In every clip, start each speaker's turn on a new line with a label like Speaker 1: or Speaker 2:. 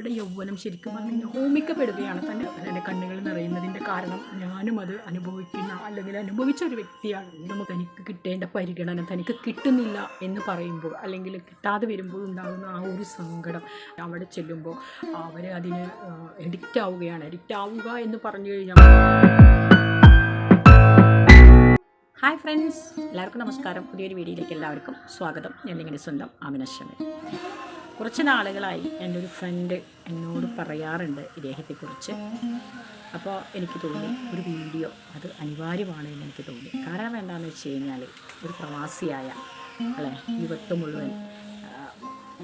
Speaker 1: അവരുടെ യൗവനം ശരിക്കും പറഞ്ഞു ഹോമിക്കപ്പെടുകയാണ് തന്റെ എന്റെ കണ്ണുകൾ നിറയുന്നതിന്റെ കാരണം ഞാനും അത് അനുഭവിക്കുന്ന അല്ലെങ്കിൽ അനുഭവിച്ച ഒരു വ്യക്തിയാണ്. നമുക്ക് തനിക്ക് കിട്ടേണ്ട പരിഗണന തനിക്ക് കിട്ടുന്നില്ല എന്ന് പറയുമ്പോൾ അല്ലെങ്കിൽ കിട്ടാതെ വരുമ്പോൾ ഉണ്ടാകുന്ന ആ ഒരു സങ്കടം അവിടെ ചെല്ലുമ്പോൾ അവർ അതിന് എഡിക്റ്റ് ആവുകയാണ്. എഡിക്റ്റ് ആവുക എന്ന് പറഞ്ഞു കഴിഞ്ഞാൽ ഹായ് ഫ്രണ്ട്സ് എല്ലാവർക്കും നമസ്കാരം. പുതിയൊരു വീഡിയോയിലേക്ക് എല്ലാവർക്കും സ്വാഗതം. ഞാൻ നിങ്ങളുടെ സ്വന്തം ആമിനശ്വമി കുറച്ച് നാളുകളായി എന്റെ ഒരു ഫ്രണ്ട് എന്നോട് പറയാറുണ്ട് ഇദ്ദേഹത്തെക്കുറിച്ച്. അപ്പോൾ എനിക്ക് തോന്നി ഒരു വീഡിയോ അത് അനിവാര്യമാണ് എന്ന് എനിക്ക് തോന്നി. കാരണം എന്താണെന്ന് വെച്ച് കഴിഞ്ഞാൽ ഒരു പ്രവാസിയായ അല്ലേ യുവത്വം മുഴുവൻ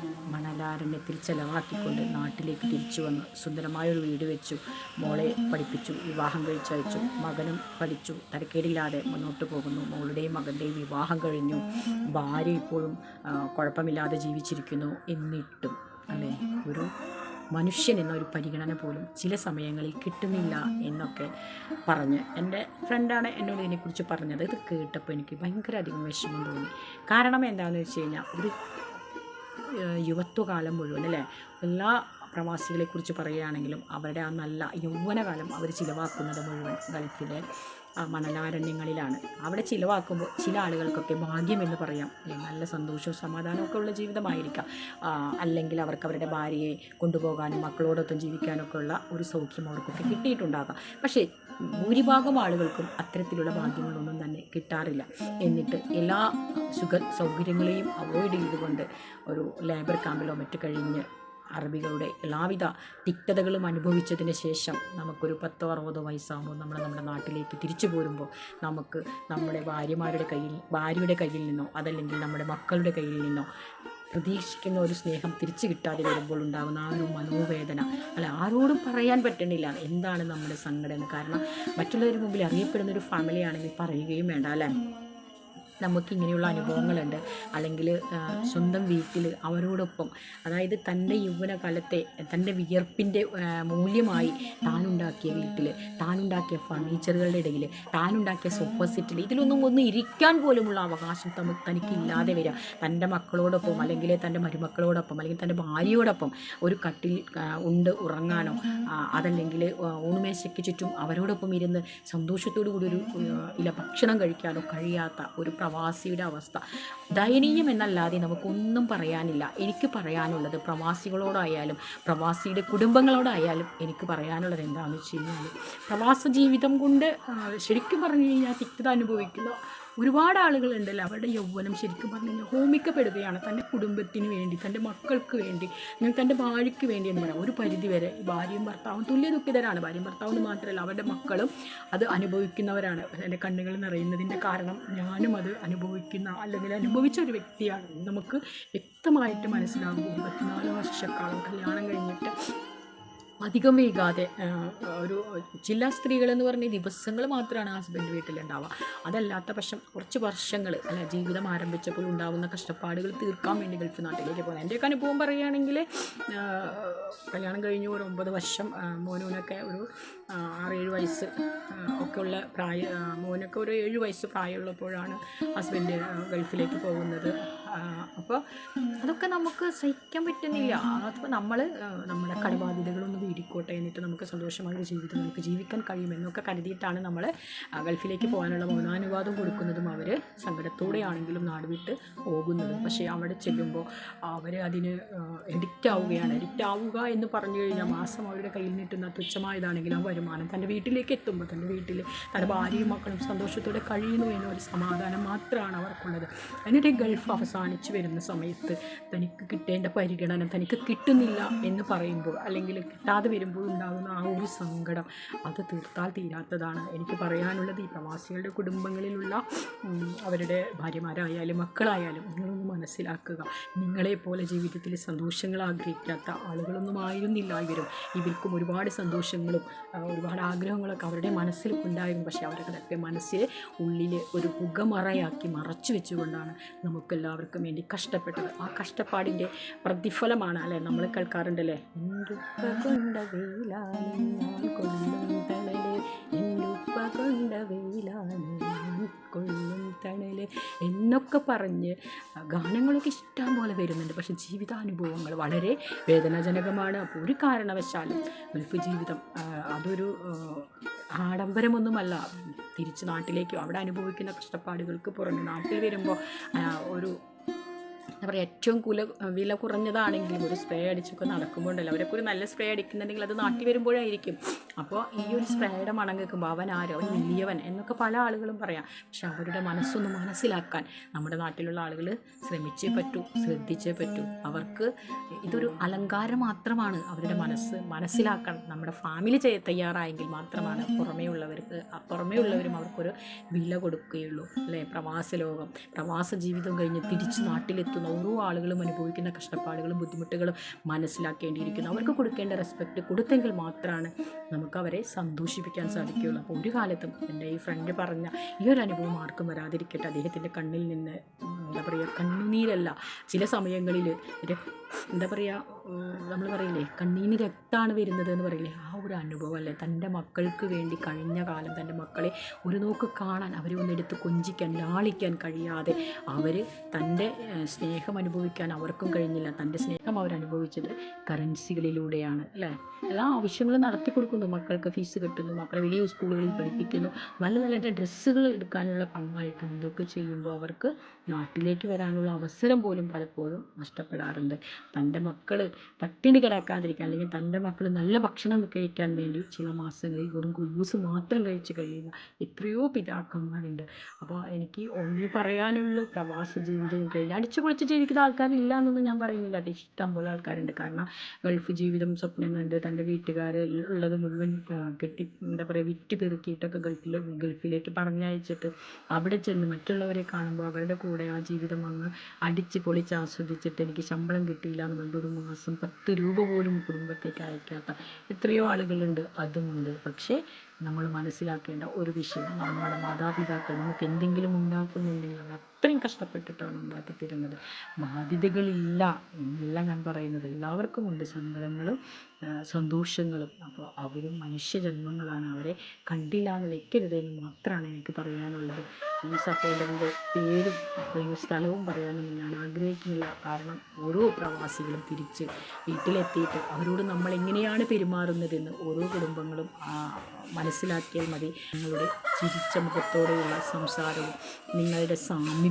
Speaker 1: മണലാരണ്യത്തിൽ ചെലവാക്കിക്കൊണ്ട് നാട്ടിലേക്ക് തിരിച്ചു വന്നു. സുന്ദരമായൊരു വീട് വെച്ചു. മോളെ പഠിപ്പിച്ചു. വിവാഹം കഴിച്ചയച്ചു. മകനും പഠിച്ചു. തരക്കേടില്ലാതെ മുന്നോട്ട് പോകുന്നു. മോളുടെയും മകന്റെയും വിവാഹം കഴിഞ്ഞു. ഭാര്യ ഇപ്പോഴും കുഴപ്പമില്ലാതെ ജീവിച്ചിരിക്കുന്നു എന്നിട്ടും അല്ലേ? ഒരു മനുഷ്യൻ എന്നൊരു പരിഗണന പോലും ചില സമയങ്ങളിൽ കിട്ടുന്നില്ല എന്നൊക്കെ പറഞ്ഞ് എന്റെ ഫ്രണ്ടാണ് എന്നോട് ഇതിനെക്കുറിച്ച് പറഞ്ഞത്. ഇത് കേട്ടപ്പോൾ എനിക്ക് ഭയങ്കര അധികം വിഷമം തോന്നി. കാരണം എന്താണെന്ന് വെച്ച് കഴിഞ്ഞാൽ ഒരു യുവത്വകാലം മുഴുവൻ അല്ലേ? എല്ലാ പ്രവാസികളെക്കുറിച്ച് പറയുകയാണെങ്കിലും അവരുടെ ആ നല്ല യൗവനകാലം അവർ ചിലവാക്കുന്നത് മുഴുവൻ ഗൾഫിലെ മണലാരണ്യങ്ങളിലാണ്. അവിടെ ചിലവാക്കുമ്പോൾ ചില ആളുകൾക്കൊക്കെ ഭാഗ്യമെന്ന് പറയാം. നല്ല സന്തോഷവും സമാധാനമൊക്കെ ഉള്ള ജീവിതമായിരിക്കാം. അല്ലെങ്കിൽ അവർക്ക് അവരുടെ ഭാര്യയെ കൊണ്ടുപോകാനും മക്കളോടൊപ്പം ജീവിക്കാനൊക്കെ ഉള്ള ഒരു സൗഖ്യം അവർക്കൊക്കെ കിട്ടിയിട്ടുണ്ടാകാം. പക്ഷേ ഭൂരിഭാഗം ആളുകൾക്കും അത്തരത്തിലുള്ള ഭാഗ്യങ്ങളൊന്നും തന്നെ കിട്ടാറില്ല. എന്നിട്ട് എല്ലാ സുഖ സൗകര്യങ്ങളെയും അവോയ്ഡ് ചെയ്തുകൊണ്ട് ഒരു ലേബർ ക്യാമ്പിലോ മറ്റു കഴിഞ്ഞ് അറബികളുടെ എല്ലാവിധ തിക്തതകളും അനുഭവിച്ചതിന് ശേഷം നമുക്കൊരു പത്തോ അറുപതോ വയസ്സാകുമ്പോൾ നമ്മൾ നമ്മുടെ നാട്ടിലേക്ക് തിരിച്ചു പോരുമ്പോൾ നമുക്ക് നമ്മുടെ ഭാര്യമാരുടെ കയ്യിൽ ഭാര്യയുടെ കയ്യിൽ നിന്നോ അതല്ലെങ്കിൽ നമ്മുടെ മക്കളുടെ കയ്യിൽ നിന്നോ പ്രതീക്ഷിക്കുന്ന ഒരു സ്നേഹം തിരിച്ചു കിട്ടാതെ വരുമ്പോൾ ഉണ്ടാകുന്ന ആ ഒരു മനോവേദന. അല്ല ആരോടും പറയാൻ പറ്റണില്ല എന്താണ് നമ്മുടെ സങ്കടം കാരണം മറ്റുള്ളവരുടെ മുമ്പിൽ അറിയപ്പെടുന്ന ഒരു ഫാമിലി ആണെങ്കിൽ പറയുകയും വേണ്ട അല്ലേ? നമുക്ക് ഇങ്ങനെയുള്ള അനുഭവങ്ങളുണ്ട്. അല്ലെങ്കിൽ സ്വന്തം വീട്ടിൽ അവരോടൊപ്പം അതായത് തന്റെ യൗവനകാലത്തെ തന്റെ വിയർപ്പിന്റെ മൂല്യമായി താനുണ്ടാക്കിയ വീട്ടിൽ താനുണ്ടാക്കിയ ഫർണിച്ചറുകളുടെ ഇടയിൽ താനുണ്ടാക്കിയ സോഫ ഇതിലൊന്നും ഒന്ന് ഇരിക്കാൻ പോലുമുള്ള അവകാശം നമുക്ക് തനിക്കില്ലാതെ വരിക തന്റെ മക്കളോടൊപ്പം അല്ലെങ്കിൽ തന്റെ മരുമക്കളോടൊപ്പം അല്ലെങ്കിൽ തന്റെ ഭാര്യയോടൊപ്പം ഒരു കട്ടിൽ ഉണ്ട് ഉറങ്ങാനോ അതല്ലെങ്കിൽ ഊണുമേശയ്ക്ക് ചുറ്റും അവരോടൊപ്പം ഇരുന്ന് സന്തോഷത്തോടു കൂടി ഒരു ഇല ഭക്ഷണം കഴിക്കാനോ കഴിയാത്ത ഒരു പ്രവാസിയുടെ അവസ്ഥ. ദയനീയം എന്നല്ലാതെ നമുക്കൊന്നും പറയാനില്ല. എനിക്ക് പറയാനുള്ളത് പ്രവാസികളോടായാലും പ്രവാസിയുടെ കുടുംബങ്ങളോടായാലും എനിക്ക് പറയാനുള്ളത് എന്താണെന്ന് വെച്ച് കഴിഞ്ഞാൽ പ്രവാസ ജീവിതം കൊണ്ട് ശരിക്കും പറഞ്ഞു കഴിഞ്ഞാൽ തിക്തത അനുഭവിക്കുന്ന ഒരുപാട് ആളുകളുണ്ടല്ലോ അവരുടെ യൗവനം ശരിക്കും പറഞ്ഞു കഴിഞ്ഞാൽ ഹോമിക്കപ്പെടുകയാണ് തന്റെ കുടുംബത്തിന് വേണ്ടി തന്റെ മക്കൾക്ക് വേണ്ടി അല്ലെങ്കിൽ തന്റെ ഭാര്യയ്ക്ക് വേണ്ടി എന്ന് പറയാം. ഒരു പരിധിവരെ ഭാര്യയും ഭർത്താവും തുല്യ ദുഃഖിതരാണ് ഭാര്യയും ഭർത്താവും മാത്രമല്ല അവരുടെ മക്കളും അത് അനുഭവിക്കുന്നവരാണ്. എന്റെ കണ്ണുകൾ നിറയുന്നതിന്റെ കാരണം ഞാനും അത് അനുഭവിക്കുന്ന അല്ലെങ്കിൽ അനുഭവിച്ച ഒരു വ്യക്തിയാണ്. നമുക്ക് വ്യക്തമായിട്ട് മനസ്സിലാകും. ഇരുപത്തിനാല് വർഷക്കാലം കല്യാണം കഴിഞ്ഞിട്ട് അധികം വൈകാതെ ഒരു ചില സ്ത്രീകളെന്ന് പറഞ്ഞ ദിവസങ്ങൾ മാത്രമാണ് ഹസ്ബൻഡ് വീട്ടിലുണ്ടാവുക. അതല്ലാത്ത പക്ഷം കുറച്ച് വർഷങ്ങൾ അല്ല ജീവിതം ആരംഭിച്ചപ്പോൾ ഉണ്ടാകുന്ന കഷ്ടപ്പാടുകൾ തീർക്കാൻ വേണ്ടി ഗൾഫ് നാട്ടിലേക്ക് പോകുന്നത് എന്റെയൊക്കെ അനുഭവം പറയുകയാണെങ്കിൽ കല്യാണം കഴിഞ്ഞു ഒരു ഒമ്പത് വർഷം മോനൂനൊക്കെ ഒരു ആറേഴ് വയസ്സ് ഒക്കെ ഉള്ള പ്രായ മോനൊക്കെ ഒരു ഏഴ് വയസ്സ് പ്രായമുള്ളപ്പോഴാണ് ഹസ്ബൻഡ് ഗൾഫിലേക്ക് പോകുന്നത്. അപ്പോൾ അതൊക്കെ നമുക്ക് സഹിക്കാൻ പറ്റുന്നില്ല. അപ്പോൾ നമ്മൾ നമ്മുടെ കടബാധ്യതകളൊന്ന് വീടിക്കോട്ടെ എന്നിട്ട് നമുക്ക് സന്തോഷമായ ജീവിതം നമുക്ക് ജീവിക്കാൻ കഴിയുമെന്നൊക്കെ കരുതിയിട്ടാണ് നമ്മൾ ഗൾഫിലേക്ക് പോകാനുള്ള മൗനാനുവാദം കൊടുക്കുന്നതും അവർ സങ്കടത്തോടെയാണെങ്കിലും നാട് വിട്ട് പോകുന്നതും. പക്ഷേ അവിടെ ചെല്ലുമ്പോൾ അവർ അതിന് എഡിക്റ്റ് ആവുകയാണ്. എഡിക്റ്റ് ആവുക എന്ന് പറഞ്ഞു കഴിഞ്ഞാൽ മാസം അവരുടെ കയ്യിൽ നിട്ടുന്ന തുച്ഛമായതാണെങ്കിലും ആ വരുമാനം തന്റെ വീട്ടിലേക്ക് എത്തുമ്പോൾ തന്റെ വീട്ടിൽ തന്റെ ഭാര്യയും മക്കളും സന്തോഷത്തോടെ കഴിയുന്നു എന്നൊരു സമാധാനം മാത്രമാണ് അവർക്കുള്ളത്. എന്നിട്ട് ഗൾഫ് ഗൾഫ് അവസാനിച്ച് വരുന്ന സമയത്ത് തനിക്ക് കിട്ടേണ്ട പരിഗണന തനിക്ക് കിട്ടുന്നില്ല എന്ന് പറയുമ്പോൾ അല്ലെങ്കിൽ കിട്ടാതെ വരുമ്പോൾ ഉണ്ടാകുന്ന ആ ഒരു സങ്കടം അത് തീർത്താൽ തീരാത്തതാണ്. എനിക്ക് പറയാനുള്ളത് ഈ പ്രവാസികളുടെ കുടുംബങ്ങളിലുള്ള അവരുടെ ഭാര്യമാരായാലും മക്കളായാലും നിങ്ങളൊന്ന് മനസ്സിലാക്കുക. നിങ്ങളെപ്പോലെ ജീവിതത്തിൽ സന്തോഷങ്ങൾ ആഗ്രഹിക്കാത്ത ആളുകളൊന്നും ആയിരുന്നില്ല ഇവരും. ഇവർക്കും ഒരുപാട് സന്തോഷങ്ങളും ഒരുപാട് ആഗ്രഹങ്ങളൊക്കെ അവരുടെ മനസ്സിൽ ഉണ്ടായിരുന്നു. പക്ഷേ അവരതൊക്കെ മനസ്സിലെ ഉള്ളിലെ ഒരു പുകമറയാക്കി മറച്ചു വെച്ചുകൊണ്ടാണ് നമുക്കെല്ലാവർക്കും വേണ്ടി കഷ്ടപ്പെട്ടത്. ആ കഷ്ടപ്പാടിന്റെ പ്രതിഫലമാണ് അല്ലേ നമ്മൾ കേൾക്കാറുണ്ടല്ലേ? കൊള്ളും എന്നൊക്കെ പറഞ്ഞ് ഗാനങ്ങളൊക്കെ ഇഷ്ടം പോലെ വരുന്നുണ്ട്. പക്ഷെ ജീവിതാനുഭവങ്ങൾ വളരെ വേദനാജനകമാണ്. അപ്പോൾ ഒരു കാരണവശാലും ഗൾഫ് ജീവിതം അതൊരു ആഡംബരമൊന്നുമല്ല. തിരിച്ച് നാട്ടിലേക്ക് അവിടെ അനുഭവിക്കുന്ന കഷ്ടപ്പാടുകൾക്ക് പുറമെ നാട്ടിൽ വരുമ്പോൾ ഒരു എന്താ പറയുക ഏറ്റവും കുല വില കുറഞ്ഞതാണെങ്കിലും ഒരു സ്പ്രേ അടിച്ചൊക്കെ നടക്കുമ്പോൾ ഉണ്ടല്ലോ അവരൊക്കെ ഒരു നല്ല സ്പ്രേ അടിക്കുന്നുണ്ടെങ്കിൽ അത് നാട്ടിൽ വരുമ്പോഴായിരിക്കും. അപ്പോൾ ഈ ഒരു സ്പ്രേയുടെ മണം കേൾക്കുമ്പോൾ അവൻ ആരോ? അവൻ വലിയവൻ എന്നൊക്കെ പല ആളുകളും പറയാം. പക്ഷെ അവരുടെ മനസ്സൊന്ന് മനസ്സിലാക്കാൻ നമ്മുടെ നാട്ടിലുള്ള ആളുകൾ ശ്രമിച്ചേ പറ്റൂ ശ്രദ്ധിച്ചേ പറ്റൂ. അവർക്ക് ഇതൊരു അലങ്കാരം മാത്രമാണ് അവരുടെ മനസ്സ് മനസ്സിലാക്കാൻ. നമ്മുടെ ഫാമിലി ചെയ്യ തയ്യാറായെങ്കിൽ മാത്രമാണ് പുറമേ ഉള്ളവർക്ക് പുറമേ ഉള്ളവരും അവർക്കൊരു വില കൊടുക്കുകയുള്ളൂ. അല്ലേ? പ്രവാസ ലോകം പ്രവാസ ജീവിതം കഴിഞ്ഞ് തിരിച്ച് നാട്ടിലെത്തുന്ന ഓരോ ആളുകളും അനുഭവിക്കുന്ന കഷ്ടപ്പാടുകളും ബുദ്ധിമുട്ടുകളും മനസ്സിലാക്കേണ്ടിയിരിക്കുന്നു. അവർക്ക് കൊടുക്കേണ്ട റെസ്പെക്റ്റ് കൊടുത്തെങ്കിൽ മാത്രമാണ് നമുക്ക് അവരെ സന്തോഷിപ്പിക്കാൻ സാധിക്കുകയുള്ളൂ. അപ്പോൾ ഒരു കാലത്തും എന്റെ ഈ ഫ്രണ്ട് പറഞ്ഞ ഈ ഒരു അനുഭവം ആർക്കും വരാതിരിക്കട്ടെ. അദ്ദേഹത്തിന്റെ കണ്ണിൽ നിന്ന് എന്താ പറയുക കണ്ണുനീരല്ല. ചില സമയങ്ങളിൽ എന്താ പറയുക നമ്മൾ പറയില്ലേ കണ്ണീന് രക്തമാണ് വരുന്നത് എന്ന് പറയില്ലേ ആ ഒരു അനുഭവം അല്ലേ? തന്റെ മക്കൾക്ക് വേണ്ടി കഴിഞ്ഞ കാലം തന്റെ മക്കളെ ഒരു നോക്ക് കാണാൻ അവരെ ഒന്നെടുത്ത് കൊഞ്ചിക്കാൻ ലാളിക്കാൻ കഴിയാതെ അവർ തന്റെ സ്നേഹം അനുഭവിക്കാൻ അവർക്കും കഴിഞ്ഞില്ല. തന്റെ സ്നേഹം അവരനുഭവിച്ചത് കറൻസികളിലൂടെയാണ് അല്ലേ? എല്ലാ ആവശ്യങ്ങളും നടത്തി കൊടുക്കുന്നു. മക്കൾക്ക് ഫീസ് കെട്ടുന്നു മക്കളെ വലിയ സ്കൂളുകളിൽ പഠിപ്പിക്കുന്നു. നല്ല നല്ല ഡ്രസ്സുകൾ എടുക്കാനുള്ള പങ്കായിട്ട് എന്തൊക്കെ ചെയ്യുമ്പോൾ അവർക്ക് നാട്ടിലേക്ക് വരാനുള്ള അവസരം പോലും പലപ്പോഴും നഷ്ടപ്പെടാറുണ്ട്. തന്റെ മക്കൾ പട്ടിണി കിടക്കാതിരിക്കാൻ അല്ലെങ്കിൽ തന്റെ മക്കൾ നല്ല ഭക്ഷണം കഴിക്കാൻ വേണ്ടി ചില മാസങ്ങളിൽ വെറും കുബൂസ് മാത്രം കഴിച്ച് കഴിയുന്ന എത്രയോ പിതാക്കന്മാരുണ്ട്. അപ്പോൾ എനിക്ക് ഒന്ന് പറയാനുള്ള പ്രവാസ ജീവിതം കഴിഞ്ഞ് അടിച്ചു പൊളിച്ച് ജീവിക്കുന്ന ആൾക്കാരില്ല എന്നൊന്നും ഞാൻ പറയുന്നില്ല. അത് ഇഷ്ടം പോലെ ആൾക്കാരുണ്ട്. കാരണം ഗൾഫ് ജീവിതം സ്വപ്നം കണ്ട് തന്റെ വീട്ടുകാർ ഉള്ളത് മുഴുവൻ കെട്ടി എന്താ പറയുക വിറ്റ് പെറുക്കിയിട്ടൊക്കെ ഗൾഫിൽ ഗൾഫിലേക്ക് പറഞ്ഞയച്ചിട്ട് അവിടെ ചെന്ന് മറ്റുള്ളവരെ കാണുമ്പോൾ അവരുടെ കൂടെ ആ ജീവിതം അങ്ങ് അടിച്ച് പൊളിച്ച് ആസ്വദിച്ചിട്ട് എനിക്ക് ശമ്പളം കിട്ടിയില്ല പറഞ്ഞിട്ട് ഒരു മാസം പത്ത് രൂപ പോലും കുടുംബത്തേക്ക് അയക്കാത്ത എത്രയോ ആളുകളുണ്ട്. അതുമുണ്ട്. പക്ഷേ നമ്മൾ മനസ്സിലാക്കേണ്ട ഒരു വിഷയം നമ്മുടെ മാതാപിതാക്കൾ നമുക്ക് എന്തെങ്കിലും ഉണ്ടാക്കുന്നുണ്ടെങ്കിൽ അത്രയും കഷ്ടപ്പെട്ടിട്ടാണ് ഉണ്ടാക്കി തരുന്നത് ബാധ്യതകളില്ല എന്നല്ല ഞാൻ പറയുന്നത്. എല്ലാവർക്കും ഉണ്ട് സങ്കടങ്ങളും സന്തോഷങ്ങളും. അപ്പോൾ അവരും മനുഷ്യജന്മങ്ങളാണ് അവരെ കണ്ടില്ല എന്ന് വെക്കരുത് എന്ന് മാത്രമാണ് എനിക്ക് പറയാനുള്ളത്. ഈ സഹോദരന്റെ പേരും അല്ലെങ്കിൽ സ്ഥലവും പറയാനൊന്നും ഞാൻ ആഗ്രഹിക്കുന്നില്ല. കാരണം ഓരോ പ്രവാസികളും തിരിച്ച് വീട്ടിലെത്തിയിട്ട് അവരോട് നമ്മൾ എങ്ങനെയാണ് പെരുമാറുന്നതെന്ന് ഓരോ കുടുംബങ്ങളും മനസ്സിലാക്കിയാൽ മതി. നിങ്ങളുടെ ചിരിച്ച മുഖത്തോടെയുള്ള സംസാരവും നിങ്ങളുടെ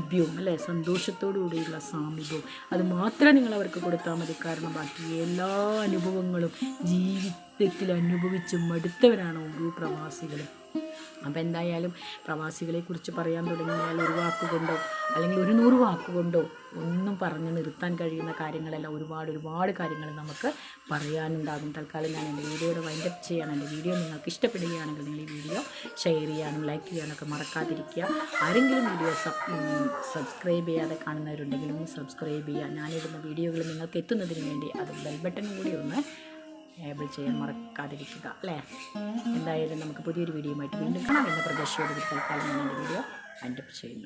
Speaker 1: സാമീപ്യവും അല്ലേ? സന്തോഷത്തോടു കൂടിയുള്ള സാമീപ്യവും. അത് മാത്രം നിങ്ങൾ അവർക്ക് കൊടുത്താൽ മതി. കാരണം ബാക്കി എല്ലാ അനുഭവങ്ങളും ജീവിതത്തിൽ അനുഭവിച്ച് മടുത്തവരാണ് ഓരോ പ്രവാസികളും. അപ്പോൾ എന്തായാലും പ്രവാസികളെ കുറിച്ച് പറയാൻ തുടങ്ങിയാൽ ഒരു വാക്കുകൊണ്ടോ അല്ലെങ്കിൽ ഒരു നൂറ് വാക്കുകൊണ്ടോ ഒന്നും പറഞ്ഞ് നിർത്താൻ കഴിയുന്ന കാര്യങ്ങളല്ല ഒരുപാട് ഒരുപാട് കാര്യങ്ങൾ നമുക്ക് പറയാനുണ്ടാകും. തൽക്കാലം ഞാൻ എന്റെ വീഡിയോയുടെ വൈൻഡപ്പ് ചെയ്യാൻ എന്റെ വീഡിയോ നിങ്ങൾക്ക് ഇഷ്ടപ്പെടുകയാണെങ്കിൽ നിങ്ങൾ ഈ വീഡിയോ ഷെയർ ചെയ്യാനും ലൈക്ക് ചെയ്യാനൊക്കെ മറക്കാതിരിക്കുക. ആരെങ്കിലും വീഡിയോ സബ്സ്ക്രൈബ് ചെയ്യാതെ കാണുന്നവരുണ്ടെങ്കിൽ ഒന്ന് സബ്സ്ക്രൈബ് ചെയ്യുക. ഞാനിടുന്ന വീഡിയോകൾ നിങ്ങൾക്ക് എത്തുന്നതിന് വേണ്ടി അത് ബെൽ ബട്ടൺ കൂടി ഒന്ന് ഏബിൾ ചെയ്യാൻ മറക്കാതിരിക്കുക അല്ലേ? എന്തായാലും നമുക്ക് പുതിയൊരു വീഡിയോയുമായിട്ട് വീണ്ടും കാണാം. എന്ന പ്രതീക്ഷയോട് തൽക്കാലം ഞാൻ എന്റെ വീഡിയോ വൈൻഡപ്പ് ചെയ്യുന്നു.